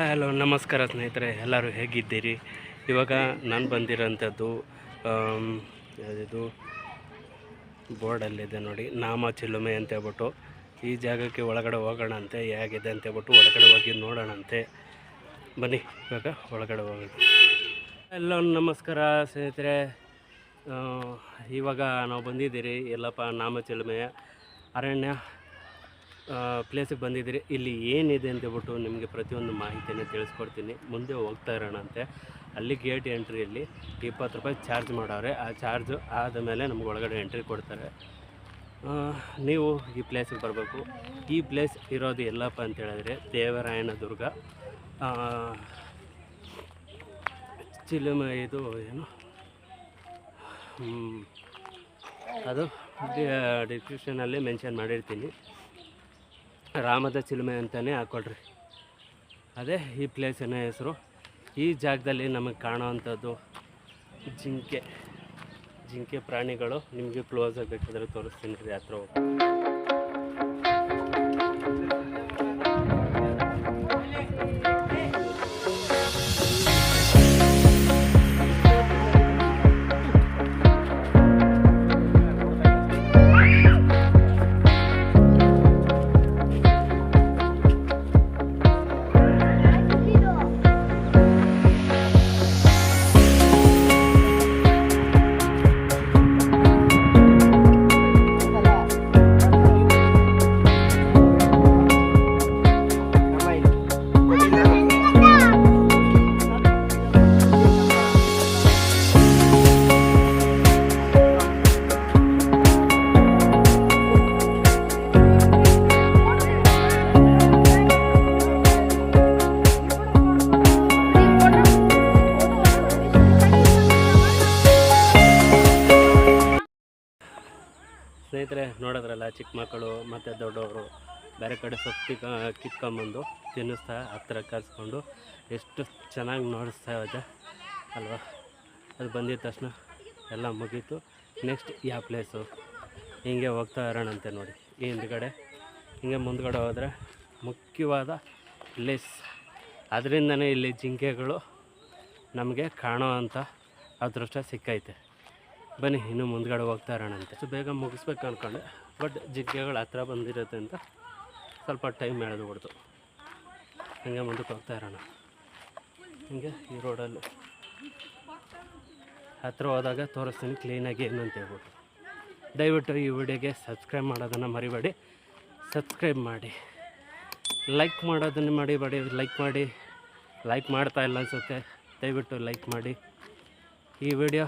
Hello, ನಮಸ್ಕಾರ ಸ್ನೇಹಿತರೆ, ಎಲ್ಲರೂ ಹೇಗಿದ್ದೀರಿ? ಇವಾಗ ನಾನು ಬಂದಿರೋಂಥದ್ದು ಇದು ಬೋರ್ಡಲ್ಲಿದೆ ನೋಡಿ, ನಾಮ ಚಿಲುಮೆ ಅಂತ ಹೇಳ್ಬಿಟ್ಟು. ಈ ಜಾಗಕ್ಕೆ ಒಳಗಡೆ ಹೋಗೋಣ ಅಂತೆ ಹೇಗಿದೆ ಅಂತ ಹೇಳ್ಬಿಟ್ಟು ಒಳಗಡೆ ಹೋಗಿ ನೋಡೋಣಂತೆ. ಬನ್ನಿ, ಇವಾಗ ಒಳಗಡೆ ಹೋಗೋಣ. ಎಲ್ಲೋ ನಮಸ್ಕಾರ ಸ್ನೇಹಿತರೆ. ಇವಾಗ ನಾವು ಬಂದಿದ್ದೀರಿ, ಎಲ್ಲಪ್ಪ, ನಾಮ ಚಿಲುಮೆಯ ಅರಣ್ಯ ಪ್ಲೇಸಿಗೆ ಬಂದಿದ್ದೀರಿ. ಇಲ್ಲಿ ಏನಿದೆ ಅಂತ ಹೇಳ್ಬಿಟ್ಟು ನಿಮಗೆ ಪ್ರತಿಯೊಂದು ಮಾಹಿತಿಯನ್ನು ತಿಳಿಸ್ಕೊಡ್ತೀನಿ. ಮುಂದೆ ಹೋಗ್ತಾ ಇರೋಣಂತೆ ಅಲ್ಲಿ ಗೇಟ್ ಎಂಟ್ರಿಯಲ್ಲಿ ಇಪ್ಪತ್ತು ರೂಪಾಯಿ ಚಾರ್ಜ್ ಮಾಡವ್ರೆ. ಆ ಚಾರ್ಜು ಆದ ಮೇಲೆ ನಮ್ಗೆ ಒಳಗಡೆ ಎಂಟ್ರಿ ಕೊಡ್ತಾರೆ. ನೀವು ಈ ಪ್ಲೇಸಿಗೆ ಬರಬೇಕು. ಈ ಪ್ಲೇಸ್ ಇರೋದು ಎಲ್ಲಪ್ಪ ಅಂತ ಹೇಳಿದ್ರೆ ದೇವರಾಯನ ದುರ್ಗ. ಚಿಲುಮ ಇದು ಏನು. ಅದು ಡಿಸ್ಕ್ರಿಪ್ಷನಲ್ಲಿ ಮೆನ್ಷನ್ ಮಾಡಿರ್ತೀನಿ. ರಾಮದ ಚಿಲುಮೆ ಅಂತಲೇ ಹಾಕ್ಕೊಳ್ರಿ ಅದೇ ಈ ಪ್ಲೇಸಿನ ಹೆಸರು. ಈ ಜಾಗದಲ್ಲಿ ನಮಗೆ ಕಾಣೋವಂಥದ್ದು ಜಿಂಕೆ. ಜಿಂಕೆ ಪ್ರಾಣಿಗಳು ನಿಮಗೆ ಕ್ಲೋಸ್ ಆಗಬೇಕಾದ್ರೆ ತೋರಿಸ್ತೀನಿ ರೀ, ಹತ್ರ ಹೋಗಿ. ನೋಡಿದ್ರಲ್ಲ ಚಿಕ್ಕ ಮಕ್ಕಳು ಮತ್ತು ದೊಡ್ಡವರು, ಬೇರೆ ಕಡೆ ಸೊಪ್ಪು ಕಿತ್ಕೊಂಬಂದು ತಿನ್ನಿಸ್ತಾ ಹತ್ತಿರ ಕರೆಸ್ಕೊಂಡು ಎಷ್ಟು ಚೆನ್ನಾಗಿ ನೋಡಿಸ್ತಾ ಇದೆ ಅಲ್ವಾ? ಅದು ಬಂದಿದ್ದ ತಕ್ಷಣ ಎಲ್ಲ ಮುಗೀತು. ನೆಕ್ಸ್ಟ್ ಯಾವ ಪ್ಲೇಸು ಹಿಂಗೆ ಹೋಗ್ತಾ ಇರೋಣಂತೆ ನೋಡಿ. ಈ ಹಿಂದ್ಗಡೆ, ಹಿಂಗೆ ಮುಂದ್ಗಡೆ ಹೋದರೆ ಮುಖ್ಯವಾದ ಪ್ಲೇಸ್ ಅದರಿಂದನೇ ಇಲ್ಲಿ ಜಿಂಕೆಗಳು ನಮಗೆ ಕಾಣೋ ಅಂಥ ಅದೃಷ್ಟ ಸಿಕ್ಕೈತೆ. ಬನ್ನಿ, ಇನ್ನೂ ಮುಂದ್ಗಡೆ ಹೋಗ್ತಾ ಇರೋಣಂತೆ ಸೊ, ಬೇಗ ಮುಗಿಸ್ಬೇಕು ಅಂದ್ಕೊಂಡೆ ಬಟ್ ಜಿಗ್ಗೆಗಳು ಹತ್ರ ಬಂದಿರುತ್ತೆ ಅಂತ ಸ್ವಲ್ಪ ಟೈಮ್ ಎಳೆದು ಬಿಡ್ತು. ಹಂಗೆ ಮುಂದಕ್ಕೆ ಹೋಗ್ತಾ ಇರೋಣ. ಹಿಂಗೆ ಈ ರೋಡಲ್ಲಿ. ಹತ್ರ ಹೋದಾಗ ತೋರಿಸ್ತೀನಿ ಕ್ಲೀನಾಗಿ ಏನು ಅಂತ ಹೇಳ್ಬಿಟ್ಟು. ದಯವಿಟ್ಟು ಈ ವಿಡಿಯೋಗೆ ಸಬ್ಸ್ಕ್ರೈಬ್ ಮಾಡೋದನ್ನು ಮರಿಬೇಡಿ. ಸಬ್ಸ್ಕ್ರೈಬ್ ಮಾಡಿ. ಲೈಕ್ ಮಾಡೋದನ್ನು ಮರಿಬೇಡಿ. ಲೈಕ್ ಮಾಡಿ. ಲೈಕ್ ಮಾಡ್ತಾ ಇಲ್ಲ ಅನಿಸುತ್ತೆ. ದಯವಿಟ್ಟು ಲೈಕ್ ಮಾಡಿ. ಈ ವಿಡಿಯೋ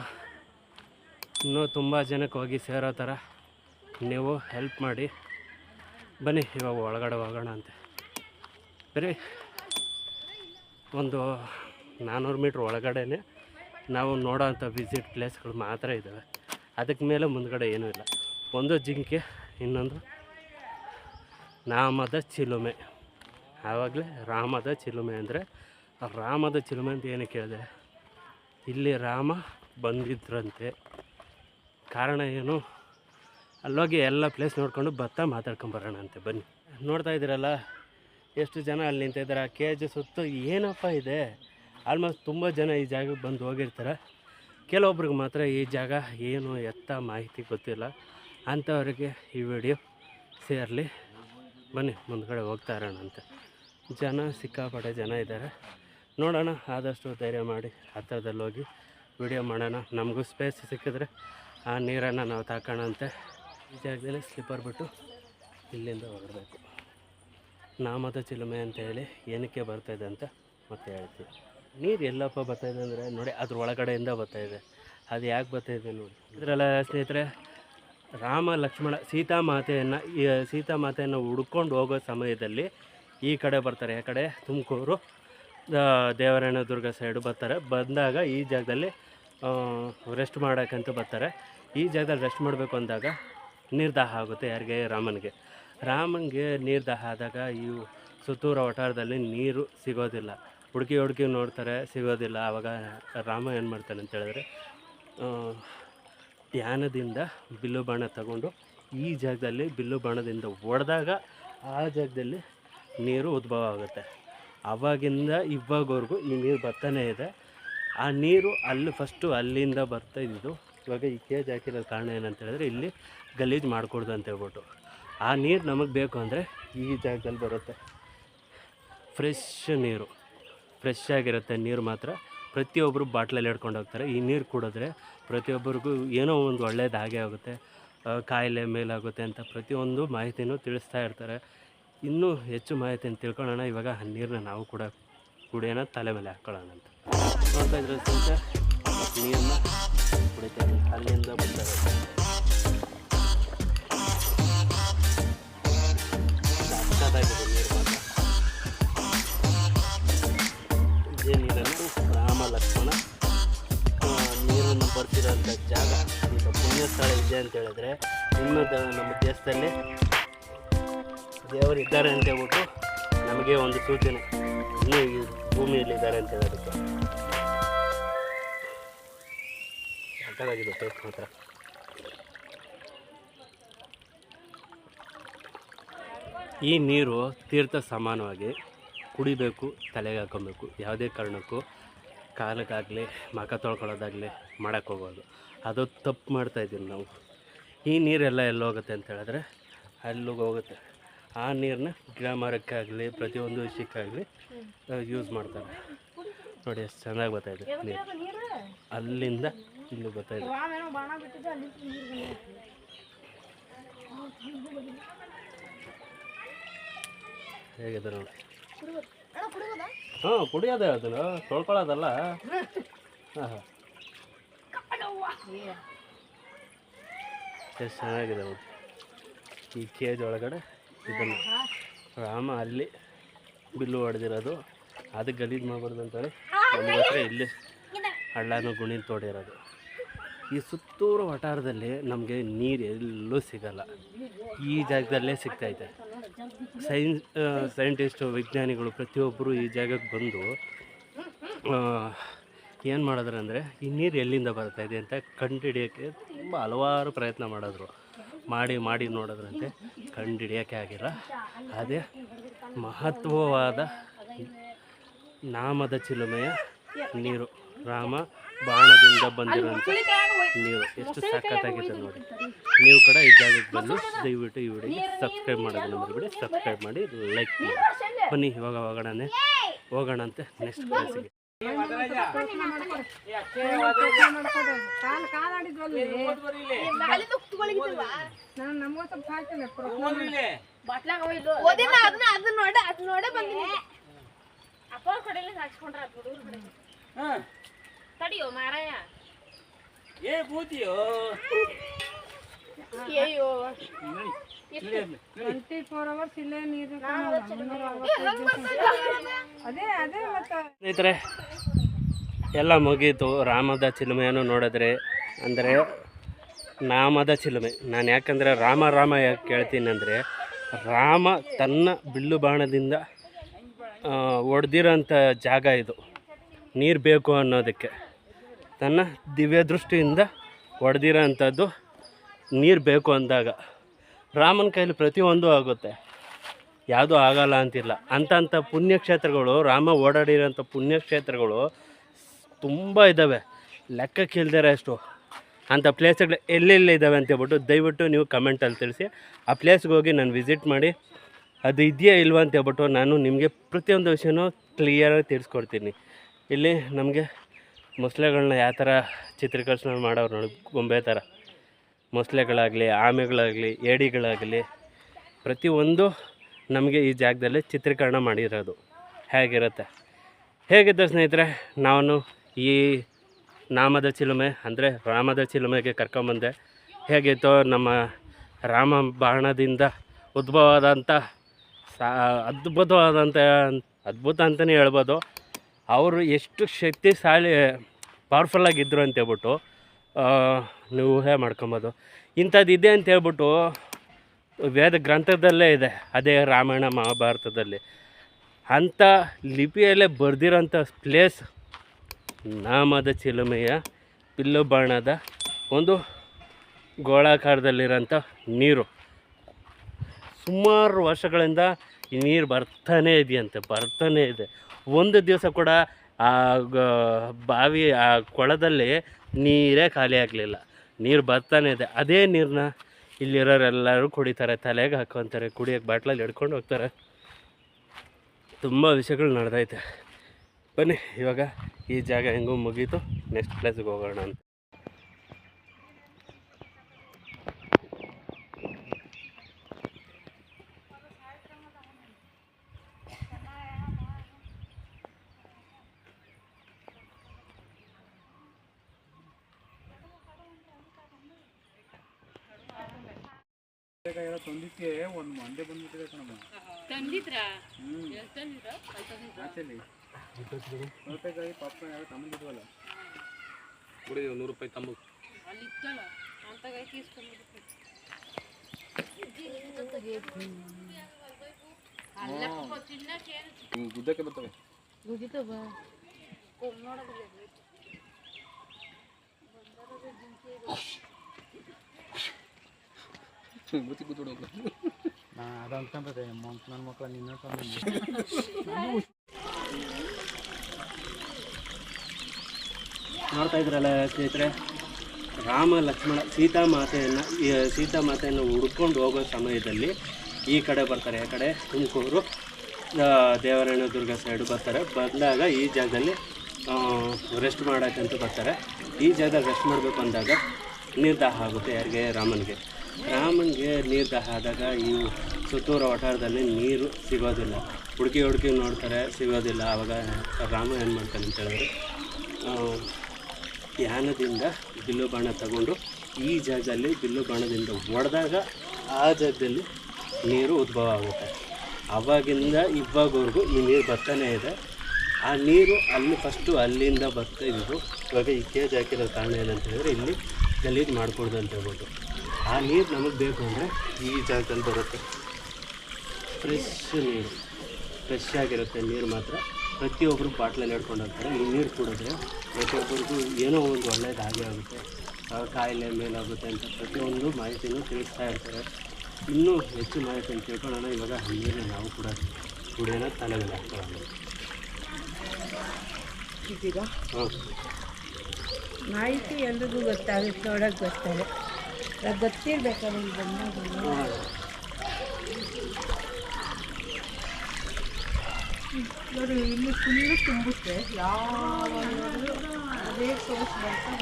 ಇನ್ನೂ ತುಂಬ ಜನಕ್ಕೆ ಹೋಗಿ ಸೇರೋ ಥರ ನೀವು ಹೆಲ್ಪ್ ಮಾಡಿ. ಬನ್ನಿ, ಇವಾಗ ಒಳಗಡೆ ಹೋಗೋಣ ಅಂತೆ. ಬರೀ ಒಂದು ನಾನ್ನೂರು ಮೀಟ್ರ್ ಒಳಗಡೆ ನಾವು ನೋಡೋ ಅಂಥ ವಿಸಿಟ್ ಪ್ಲೇಸ್ಗಳು ಮಾತ್ರ ಇದ್ದಾವೆ ಅದಕ್ಕೆ ಮೇಲೆ ಮುಂದ್ಗಡೆ ಏನೂ ಇಲ್ಲ. ಒಂದು ಜಿಂಕೆ, ಇನ್ನೊಂದು ನಾಮದ ಚಿಲುಮೆ. ಆವಾಗಲೇ ರಾಮದ ಚಿಲುಮೆ ಅಂದರೆ ರಾಮದ ಚಿಲುಮೆ ಅಂತ ಏನಕ್ಕೆ ಕೇಳಿದೆ ಇಲ್ಲಿ ರಾಮ ಬಂದಿದ್ರಂತೆ. ಕಾರಣ ಏನು? ಅಲ್ಲೋಗಿ ಎಲ್ಲ ಪ್ಲೇಸ್ ನೋಡ್ಕೊಂಡು ಭತ್ತ ಮಾತಾಡ್ಕೊಂಬರೋಣ ಅಂತೆ, ಬನ್ನಿ. ನೋಡ್ತಾ ಇದ್ದೀರಲ್ಲ, ಎಷ್ಟು ಜನ ಅಲ್ಲಿ ನಿಂತಿದ್ದಾರೆ? ಆ ಕೆ ಜಿ ಸುತ್ತ ಏನಪ್ಪ ಇದೆ? ಆಲ್ಮೋಸ್ಟ್ ತುಂಬ ಜನ ಈ ಜಾಗಕ್ಕೆ ಬಂದು ಹೋಗಿರ್ತಾರೆ. ಕೆಲವೊಬ್ರಿಗೆ ಮಾತ್ರ ಈ ಜಾಗ ಏನು ಎತ್ತ ಮಾಹಿತಿ ಗೊತ್ತಿಲ್ಲ. ಅಂಥವ್ರಿಗೆ ಈ ವಿಡಿಯೋ ಸೇರಲಿ. ಬನ್ನಿ, ಮುಂದ್ಗಡೆ ಹೋಗ್ತಾ ಇರೋಣ ಅಂತ. ಜನ, ಸಿಕ್ಕಾಪಟ್ಟೆ ಜನ ಇದ್ದಾರೆ. ನೋಡೋಣ, ಆದಷ್ಟು ಧೈರ್ಯ ಮಾಡಿ ಹತ್ತಿರದಲ್ಲಿ ಹೋಗಿ ವಿಡಿಯೋ ಮಾಡೋಣ. ನಮಗೂ ಸ್ಪೇಸ್ ಸಿಕ್ಕಿದ್ರೆ ಆ ನೀರನ್ನು ನಾವು ತಾಕೋಣಂತೆ. ಈ ಜಾಗದಲ್ಲಿ ಸ್ಲಿಪ್ಪರ್ ಬಿಟ್ಟು ಇಲ್ಲಿಂದ ಹೊರಡಬೇಕು ನಾಮದ ಚಿಲುಮೆ ಅಂತ ಹೇಳಿ ಏನಕ್ಕೆ ಬರ್ತಾಯಿದೆ ಅಂತ ಮತ್ತೆ ಹೇಳ್ತೀವಿ ನೀರು ಎಲ್ಲಪ್ಪ ಬರ್ತಾಯಿದೆ ಅಂದರೆ ನೋಡಿ ಅದ್ರ ಒಳಗಡೆಯಿಂದ ಬರ್ತಾಯಿದೆ ಅದು ಯಾಕೆ ಬರ್ತಾಯಿದೆ ನೋಡಿ. ಇದರಲ್ಲ ಸ್ನೇಹಿತರೆ, ರಾಮ, ಲಕ್ಷ್ಮಣ, ಸೀತಾ ಮಾತೆಯನ್ನು, ಈ, ಸೀತಾ ಮಾತೆಯನ್ನು ಹುಡ್ಕೊಂಡು ಹೋಗೋ ಸಮಯದಲ್ಲಿ ಈ ಕಡೆ ಬರ್ತಾರೆ. ಆ ಕಡೆ ತುಮಕೂರು ದೇವರಾಯಣ ದುರ್ಗ ಸೈಡು ಬರ್ತಾರೆ. ಬಂದಾಗ ಈ ಜಾಗದಲ್ಲಿ ರೆಸ್ಟ್ ಮಾಡೋಕ್ಕಂತೂ ಬರ್ತಾರೆ. ಈ ಜಾಗದಲ್ಲಿ ರೆಸ್ಟ್ ಮಾಡಬೇಕು ಅಂದಾಗ ನಿರ್ದಾಹ ಆಗುತ್ತೆ ಯಾರಿಗೆ? ರಾಮನಿಗೆ. ರಾಮನಿಗೆ ನಿರ್ದಾಹ ಆದಾಗ ಈ ಸುತ್ತೂರ ವಠಾರದಲ್ಲಿ ನೀರು ಸಿಗೋದಿಲ್ಲ. ಹುಡುಕಿ ಹುಡುಕಿ ನೋಡ್ತಾರೆ, ಸಿಗೋದಿಲ್ಲ. ಆವಾಗ ರಾಮ ಏನು ಮಾಡ್ತಾನೆ ಅಂತ ಹೇಳಿದ್ರೆ ಧ್ಯಾನದಿಂದ ಬಿಲ್ಲು ಬಾಣ ತಗೊಂಡು ಈ ಜಾಗದಲ್ಲಿ ಬಿಲ್ಲು ಬಾಣದಿಂದ ಒಡೆದಾಗ ಆ ಜಾಗದಲ್ಲಿ ನೀರು ಉದ್ಭವ ಆಗುತ್ತೆ. ಆವಾಗಿಂದ ಇವಾಗವರೆಗೂ ಈ ನೀರು ಬರ್ತಾನೆ ಇದೆ. ಆ ನೀರು ಅಲ್ಲಿ ಫಸ್ಟು ಅಲ್ಲಿಂದ ಬರ್ತಾ ಇದ್ದಿದ್ದು ಇವಾಗ ಈ ಕೇಜ್ ಹಾಕಿರೋ ಕಾರಣ ಏನಂತ ಹೇಳಿದ್ರೆ ಇಲ್ಲಿ ಗಲೀಜು ಮಾಡಿಕೊಡ್ದು ಅಂತ ಹೇಳ್ಬಿಟ್ಟು. ಆ ನೀರು ನಮಗೆ ಬೇಕು ಅಂದರೆ ಈ ಜಾಗದಲ್ಲಿ ಬರುತ್ತೆ. ಫ್ರೆಶ್ ನೀರು. ಫ್ರೆಶ್ ಆಗಿರುತ್ತೆ ನೀರು ಮಾತ್ರ. ಪ್ರತಿಯೊಬ್ಬರು ಬಾಟ್ಲಲ್ಲಿ ಹಿಡ್ಕೊಂಡು ಹೋಗ್ತಾರೆ. ಈ ನೀರು ಕುಡಿದ್ರೆ ಪ್ರತಿಯೊಬ್ಬರಿಗೂ ಏನೋ ಒಂದು ಒಳ್ಳೆಯದು ಹಾಗೆ ಆಗುತ್ತೆ. ಕಾಯಿಲೆ ಮೇಲಾಗುತ್ತೆ ಅಂತ ಪ್ರತಿಯೊಂದು ಮಾಹಿತಿನೂ ತಿಳಿಸ್ತಾ ಇರ್ತಾರೆ. ಇನ್ನೂ ಹೆಚ್ಚು ಮಾಹಿತಿಯನ್ನು ತಿಳ್ಕೊಳ್ಳೋಣ. ಇವಾಗ ಆ ನೀರನ್ನ ನಾವು ಕೂಡ ಕುಡಿಯೋಣ, ತಲೆ ಮೇಲೆ ಹಾಕ್ಕೊಳ್ಳೋಣ ಅಂತ. ನೋಡ್ತಾ ಇದ್ರೆ ನೀರನ್ನ ಇದ್ದೀನಿ ಅಲ್ಲಿಂದ ಇರೋದು ಸಕ್ಕತ್ತಾಗಿದೆ ನೀರು ರಾಮ ಲಕ್ಷ್ಮಣ ನೀರನ್ನು ಬರ್ತಿರೋಂಥ ಜಾಗ. ಈಗ ಪೂಜ್ಯ ಸ್ಥಳ ಇದೆ ಅಂತ ಹೇಳಿದ್ರೆ ಇನ್ನು ನಮ್ಮ ದೇಶದಲ್ಲಿ ದೇವರು ಇದ್ದಾರೆ ಅಂತ ಹೇಳ್ಬಿಟ್ಟು ನಮಗೆ ಒಂದು ಸೂಚನೆ. ಇನ್ನೂ ಭೂಮಿಯಲ್ಲಿ ಇದ್ದಾರೆ ಅಂತ ಹೇಳೋದಕ್ಕೆ. ಸಕ್ಕತ್ತಾಗಿದೆ ಟೇಸ್ಟ್ ಮಾತ್ರ. ಈ ನೀರು ತೀರ್ಥ ಸಮಾನವಾಗಿ ಕುಡಿಬೇಕು, ತಲೆಗೆ ಹಾಕೊಬೇಕು ಯಾವುದೇ ಕಾರಣಕ್ಕೂ ಕಾಲಕ್ಕಾಗಲಿ ಮಖ ತೊಳ್ಕೊಳ್ಳೋದಾಗಲಿ ಮಾಡೋಕ್ಕೆ ಹೋಗೋದು ಅದು ತಪ್ಪು ಮಾಡ್ತಾಯಿದ್ದೀವಿ ನಾವು. ಈ ನೀರೆಲ್ಲ ಎಲ್ಲೋಗುತ್ತೆ ಅಂತ ಹೇಳಿದ್ರೆ ಅಲ್ಲಿಗೆ ಹೋಗುತ್ತೆ. ಆ ನೀರನ್ನ ಗಿಡ ಮರಕ್ಕಾಗಲಿ ಪ್ರತಿಯೊಂದು ವಿಷಯಕ್ಕಾಗಲಿ ಯೂಸ್ ಮಾಡ್ತಾರೆ. ನೋಡಿ, ಎಷ್ಟು ಚೆನ್ನಾಗಿ ಬರ್ತಾಯಿದೆ ನೀರು. ಅಲ್ಲಿಂದ ಇಲ್ಲಿ ಗೊತ್ತಾಯ್ತು ಹೇಗಿದೆ ನೋಡಿ. ಹಾ ಕುಡಿಯೋದೇ ಅದನ್ನು. ತೊಳ್ಕೊಳ್ಳೋದಲ್ಲ. ಹಾಂ ಹಾಂ. ಎಷ್ಟು ಚೆನ್ನಾಗಿದೆ ನೋಡಿ. ಈ ಕೇಜ್ ಒಳಗಡೆ ಇದನ್ನು. ರಾಮ ಅಲ್ಲಿ ಬಿಲ್ಲು ಹೊಡೆದಿರೋದು. ಅದು ಗಲೀಜು ಮಾಡ್ಬಾರ್ದು ಅಂತೇಳಿ ನಮಗೋಸ್ಕರ ಇಲ್ಲಿ ಹಳ್ಳನೂ ಗುಣಿ ತೋಡಿರೋದು. ಈ ಸುತ್ತೂರು ವಠಾರದಲ್ಲಿ ನಮಗೆ ನೀರು ಎಲ್ಲೂ ಸಿಗಲ್ಲ. ಈ ಜಾಗದಲ್ಲೇ ಸಿಗ್ತೈತೆ ಸೈನ್ಸ್ ಸೈಂಟಿಸ್ಟು, ವಿಜ್ಞಾನಿಗಳು ಪ್ರತಿಯೊಬ್ಬರು ಈ ಜಾಗಕ್ಕೆ ಬಂದು ಏನು ಮಾಡಿದ್ರು ಅಂದರೆ ಈ ನೀರು ಎಲ್ಲಿಂದ ಬರ್ತಾ ಅಂತ ಕಂಡುಹಿಡಿಯೋಕ್ಕೆ ತುಂಬ ಹಲವಾರು ಪ್ರಯತ್ನ ಮಾಡಿದ್ರು. ಮಾಡಿ ಮಾಡಿ ನೋಡಿದ್ರಂತೆ ಕಂಡುಹಿಡಿಯೋಕ್ಕೆ ಆಗಿಲ್ಲ. ಅದೇ ಮಹತ್ವವಾದ ನಾಮದ ಚಿಲುಮೆಯ ನೀರು. ರಾಮ ಬಾಣದಿಂದ ಬಂದಿರೋಂಥ ನೀರು ಎಷ್ಟು ಸಖತ್ತಾಗಿದೆ ನೋಡಿ. ನೀವು ಕೂಡ ಈ ಜಾಗಕ್ಕೆ ಬಂದು ದಯವಿಟ್ಟು ಈ ವಿಡಿಯೋಗೆ ಸಬ್ಸ್ಕ್ರೈಬ್ ಮಾಡೋದನ್ನ ಮರಿಬೇಡಿ. ಸಬ್ಸ್ಕ್ರೈಬ್ ಮಾಡಿ ಲೈಕ್ ಮಾಡಿ. ಬನ್ನಿ ಇವಾಗ ಹೋಗೋಣನೆ ಹೋಗೋಣ ಅಂತ. ನೆಕ್ಸ್ಟ್ ಪ್ಲೇಸಿಗೆ ತಡಿಯೋ ಮಾರಾಯ. ಏ ಬೂತಿಯೋ ಅಯ್ಯೋ ಟ್ವೆಂಟಿ ಫೋರ್ ಅವರ್ಸ್ ಇಲ್ಲೇ ನೀರು ಮುನ್ನೂರ ಅದೇ ಅದೇ ಮತ್ತೆ. ಸ್ನೇಹಿತರೆ ಎಲ್ಲ ಮುಗೀತು. ರಾಮದ ಚಿಲುಮೆಯನ್ನು ನೋಡಿದ್ರೆ ಅಂದರೆ ನಾಮದ ಚಿಲುಮೆ. ನಾನು ಯಾಕಂದರೆ ರಾಮ ರಾಮ ಯಾಕೆ ಕೇಳ್ತೀನಿ ಅಂದರೆ ರಾಮ ತನ್ನ ಬಿಲ್ಲು ಬಾಣದಿಂದ ಹೊಡೆದಿರೋಂಥ ಜಾಗ ಇದು. ನೀರು ಬೇಕು ಅನ್ನೋದಕ್ಕೆ. ತನ್ನ ದಿವ್ಯ ದೃಷ್ಟಿಯಿಂದ ಹೊಡೆದಿರೋ ಅಂಥದ್ದು ನೀರು ಬೇಕು ಅಂದಾಗ. ರಾಮನ ಕೈಲಿ ಪ್ರತಿಯೊಂದು ಆಗುತ್ತೆ. ಯಾವುದೂ ಆಗಲ್ಲ ಅಂತಿಲ್ಲ. ಅಂಥ ಪುಣ್ಯಕ್ಷೇತ್ರಗಳು, ರಾಮ ಓಡಾಡಿರೋಂಥ ಪುಣ್ಯಕ್ಷೇತ್ರಗಳು ತುಂಬ ಇದ್ದಾವೆ. ಲೆಕ್ಕಕ್ಕೆ ಇಲ್ದಿರ ಅಷ್ಟು ಅಂಥ ಪ್ಲೇಸ್ಗಳು ಎಲ್ಲೆಲ್ಲಿ ಇದ್ದಾವೆ ಅಂತ ಹೇಳ್ಬಿಟ್ಟು ದಯವಿಟ್ಟು ನೀವು ಕಮೆಂಟಲ್ಲಿ ತಿಳಿಸಿ. ಆ ಪ್ಲೇಸ್ಗೆ ಹೋಗಿ ನಾನು ವಿಸಿಟ್ ಮಾಡಿ, ಅದು ಇದೆಯಾ ಇಲ್ವಾ ಅಂತ ಹೇಳ್ಬಿಟ್ಟು ನಾನು ನಿಮಗೆ ಪ್ರತಿಯೊಂದು ವಿಷಯನೂ ಕ್ಲಿಯರಾಗಿ ತಿಳಿಸ್ಕೊಡ್ತೀನಿ. ಇಲ್ಲಿ ನಮಗೆ ಮೊಸಳೆಗಳನ್ನ ಯಾವ ಥರ ಚಿತ್ರೀಕರಿಸಣೆ ಮಾಡೋರು ನೋಡಿ, ಗೊಂಬೆ ಥರ. ಮೊಸಳೆಗಳಾಗಲಿ, ಆಮೆಗಳಾಗಲಿ, ಏಡಿಗಳಾಗಲಿ ಪ್ರತಿಯೊಂದು ನಮಗೆ ಈ ಜಾಗದಲ್ಲಿ ಚಿತ್ರೀಕರಣ ಮಾಡಿರೋದು. ಹೇಗಿರುತ್ತೆ? ಹೇಗಿದ್ದ ಸ್ನೇಹಿತರೆ, ನಾನು ಈ ನಾಮದ ಚಿಲುಮೆ ಅಂದರೆ ರಾಮದ ಚಿಲುಮೆಗೆ ಕರ್ಕೊಂಬಂದೆ. ಹೇಗಿತ್ತು ನಮ್ಮ ರಾಮ ಬಾಣದಿಂದ ಉದ್ಭವವಾದಂಥ ಸಾ ಅದ್ಭುತವಾದಂಥ, ಅದ್ಭುತ ಅಂತಲೇ ಹೇಳ್ಬೋದು. ಅವರು ಎಷ್ಟು ಶಕ್ತಿಶಾಲಿ ಪವರ್ಫುಲ್ಲಾಗಿದ್ದರು ಅಂತ ಹೇಳ್ಬಿಟ್ಟು ನೀವು ಊಹೆ ಮಾಡ್ಕೊಬೋದು. ಇಂಥದ್ದು ಇದೆ ಅಂತ ಹೇಳ್ಬಿಟ್ಟು ವೇದ ಗ್ರಂಥದಲ್ಲೇ ಇದೆ, ಅದೇ ರಾಮಾಯಣ ಮಹಾಭಾರತದಲ್ಲಿ. ಅಂಥ ಲಿಪಿಯಲ್ಲೇ ಬರೆದಿರೋಂಥ ಪ್ಲೇಸ್ ನಾಮದ ಚಿಲುಮೆಯ ಪಿಲ್ಲು ಬಾಣದ ಒಂದು ಗೋಳಾಕಾರದಲ್ಲಿರೋಂಥ ನೀರು. ಸುಮಾರು ವರ್ಷಗಳಿಂದ ಈ ನೀರು ಬರ್ತಾನೇ ಇದೆಯಂತೆ ಬರ್ತಾನೇ ಇದೆ. ಒಂದು ದಿವಸ ಕೂಡ ಆ ಬಾವಿ, ಆ ಕೊಳದಲ್ಲಿ ನೀರೇ ಖಾಲಿ ಆಗಲಿಲ್ಲ. ನೀರು ಬರ್ತಾನೆ ಇದೆ. ಅದೇ ನೀರನ್ನ ಇಲ್ಲಿರೋರೆಲ್ಲರೂ ಕುಡಿತಾರೆ. ತಲೆಗೆ ಹಾಕೊತಾರೆ ಕುಡಿಯೋಕ್ಕೆ ಬಾಟ್ಲಲ್ಲಿ ಹಿಡ್ಕೊಂಡು ಹೋಗ್ತಾರೆ. ತುಂಬ ವಿಷಯಗಳು ನಡೆದೈತೆ. ಬನ್ನಿ, ಇವಾಗ ಈ ಜಾಗ ಹೆಂಗೂ ಮುಗೀತು. ನೆಕ್ಸ್ಟ್ ಪ್ಲೇಸಿಗೆ ಹೋಗೋಣ ಅಂತ. ಅಲ್ಲಿ ಇತ್ತಲ್ಲ ಅಂತಗಾಯಿ ತೀಸ್ಕೊಂಡ್ಬಿಟ್ಟು ಅಲ್ಲಪ್ಪ ತಿನ್ನಕ್ಕೆ ಏನು ಗುದ್ದಕ್ಕೆ ಬರ್ತವೆ ಮುಗಿತವ ನೋಡೋದಿಲ್ಲ ಗುತ್ತಿ ಗುದ್ದೋಡು ನೋಡ್ತಾ ಇದ್ರಲ್ಲ ಸ್ನೇಹಿತರೆ, ರಾಮ, ಲಕ್ಷ್ಮಣ, ಸೀತಾ ಮಾತೆಯನ್ನು ಸೀತಾ ಮಾತೆಯನ್ನು ಹುಡ್ಕೊಂಡು ಹೋಗೋ ಸಮಯದಲ್ಲಿ ಈ ಕಡೆ ಬರ್ತಾರೆ. ಆ ಕಡೆ ತುಮಕೂರು ದೇವರಾಯಣ ದುರ್ಗ ಸೈಡು ಬರ್ತಾರೆ. ಬಂದಾಗ ಈ ಜಾಗದಲ್ಲಿ ರೆಸ್ಟ್ ಮಾಡೋಕ್ಕಂತೂ ಬರ್ತಾರೆ. ಈ ಜಾಗದಲ್ಲಿ ರೆಸ್ಟ್ ಮಾಡಬೇಕು ಅಂದಾಗ, ನಿರ್ದಾಹ ಆಗುತ್ತೆ ಯಾರಿಗೆ? ರಾಮನಿಗೆ. ರಾಮನಿಗೆ ನೀರು ದಾಹ ಆದಾಗ ಈ ಸುತ್ತೂರು ವಠಾರದಲ್ಲಿ ನೀರು ಸಿಗೋದಿಲ್ಲ. ಹುಡುಕಿ ಹುಡುಕಿ ನೋಡ್ತಾರೆ, ಸಿಗೋದಿಲ್ಲ. ಆವಾಗ ರಾಮ ಏನು ಮಾಡ್ತಾನೆ ಅಂತ ಹೇಳಿದ್ರೆ ಯಾನದಿಂದ ಬಿಲ್ಲು ಬಾಣ ತಗೊಂಡು ಈ ಜಾಗದಲ್ಲಿ ಬಿಲ್ಲು ಬಾಣದಿಂದ ಹೊಡೆದಾಗ ಆ ಜಾಗದಲ್ಲಿ ನೀರು ಉದ್ಭವ ಆಗುತ್ತೆ. ಆವಾಗಿಂದ ಇವಾಗವರೆಗೂ ಈ ನೀರು ಬರ್ತಾನೆ ಇದೆ. ಆ ನೀರು ಅಲ್ಲಿ ಫಸ್ಟು ಅಲ್ಲಿಂದ ಬರ್ತಾ ಇದ್ದು ಇವಾಗ ಈ ಕೇಜ್ ಹಾಕಿರೋ ಕಾರಣ ಏನಂತ ಹೇಳಿದ್ರೆ ಇಲ್ಲಿ ಗಲೀಜು ಮಾಡ್ಕೊಡ್ದು ಅಂತ ಹೇಳ್ಬೋದು. ಆ ನೀರು ನಮಗೆ ಬೇಕು ಅಂದರೆ ಈ ಜಾಗದಲ್ಲಿ ಬರುತ್ತೆ. ಫ್ರೆಶ್ ನೀರು. ಫ್ರೆಶ್ ಆಗಿರುತ್ತೆ ನೀರು ಮಾತ್ರ. ಪ್ರತಿಯೊಬ್ಬರು ಬಾಟ್ಲಲ್ಲಿ ಹಿಡ್ಕೊಂಡು ಹೋಗ್ತಾರೆ. ಈ ನೀರು ಕುಡಿದ್ರೆ ಪ್ರತಿಯೊಬ್ಬರಿಗೂ ಏನೋ ಒಂದು ಒಳ್ಳೆಯದಾಗಿ ಆಗುತ್ತೆ. ಕಾಯಿಲೆ ಮೇಲಾಗುತ್ತೆ ಅಂತ ಪ್ರತಿಯೊಂದು ಮಾಹಿತಿನೂ ತಿಳಿಸ್ತಾ ಇರ್ತಾರೆ. ಇನ್ನೂ ಹೆಚ್ಚು ಮಾಹಿತಿಯನ್ನು ತಿಳ್ಕೊಳ್ಳೋಣ. ಇವಾಗ ನೀರನ್ನ ನಾವು ಕೂಡ ಕುಡಿಯೋಣ ತಲೆ ಮೇಲೆ ಮಾಹಿತಿ ಎಲ್ರಿಗೂ ಗೊತ್ತಾಗುತ್ತೆ ನೋಡೋಕೆ ಬರ್ತಾರೆ ಅದು ಗೊತ್ತಿರ್ಬೇಕಲ್ಲ ಇಲ್ಲಿ ಬಂದಾಗ. ನೋಡಿ ಇಲ್ಲಿ ಫುಲ್ಲು ತುಂಬುತ್ತೆ ಯಾವ ಅದೇ ಬರ್ತಾ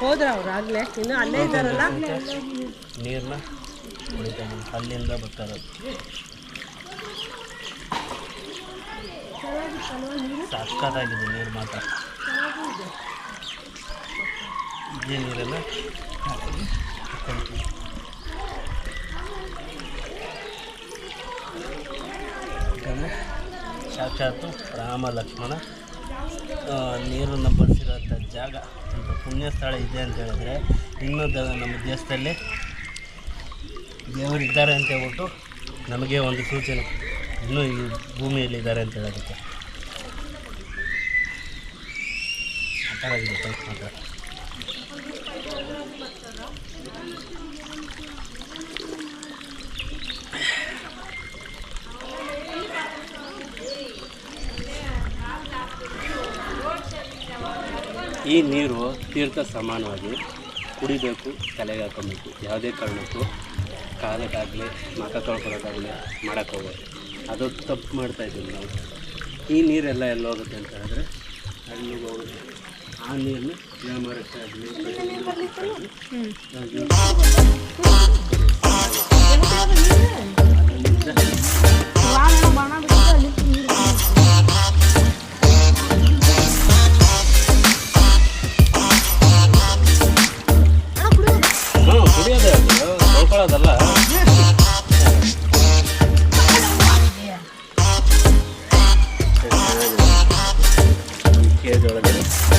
ಹೋದ್ರ ಅವ್ರು ಆಗ್ಲೇ? ಇನ್ನು ಅಲ್ಲೇ ಇದ್ದಾರಲ್ಲ? ನೀರನ್ನ ಅಲ್ಲಿಂದ ಬರ್ತಾರೆ ಸಕ್ಕತ್ತಾಗಿದೆ ನೀರು ಮಾತ್ರ. ಇದೇ ನೀರೆಲ್ಲ ಸಾಕ್ಷಾತ್ತು ರಾಮ, ಲಕ್ಷ್ಮಣ ನೀರನ್ನು ಬಳಸಿರೋಂಥ ಜಾಗ ಒಂದು ಪುಣ್ಯ ಸ್ಥಳ ಇದೆ ಅಂತ ಹೇಳಿದ್ರೆ ಇನ್ನೂ ದ, ನಮ್ಮ ದೇಶದಲ್ಲಿ ದೇವರಿದ್ದಾರೆ ಅಂತ ಹೇಳ್ಬಿಟ್ಟು ನಮಗೆ ಒಂದು ಸೂಚನೆ. ಇನ್ನೂ ಈ ಭೂಮಿಯಲ್ಲಿ ಇದ್ದಾರೆ ಅಂತ ಹೇಳೋದಕ್ಕೆ. ಮಾತ್ರ. ಈ ನೀರು ತೀರ್ಥ ಸಮಾನವಾಗಿ ಕುಡಿಬೇಕು, ತಲೆಗೆ ಹಾಕೊಬೇಕು ಯಾವುದೇ ಕಾರಣಕ್ಕೂ ಕಾಲಕ್ಕಾಗಲಿ ಮಕ ತೊಳ್ಕೊಳ್ಳೋದಾಗಲಿ ಹೋಗೋದು ಅದು ತಪ್ಪು ಮಾಡ್ತಾ ಇದ್ದೀವಿ ನಾವು. ಈ ನೀರೆಲ್ಲ ಎಲ್ಲೋಗುತ್ತೆ ಅಂತ ಹೇಳಿದ್ರೆ ಹಳ್ಳಿಗೆ ಹೋಗುತ್ತೆ ಆ ನೀರನ್ನ ವ್ಯಾಪಾರಕ್ಕೆ ಆಗಲಿ ಹಾಂ ಕುಡಿಯೋದೇ ಅದು ತೊಳ್ಕೊಳ್ಳೋದಲ್ಲ ಕೇಜ್ ಒಳಗಡೆ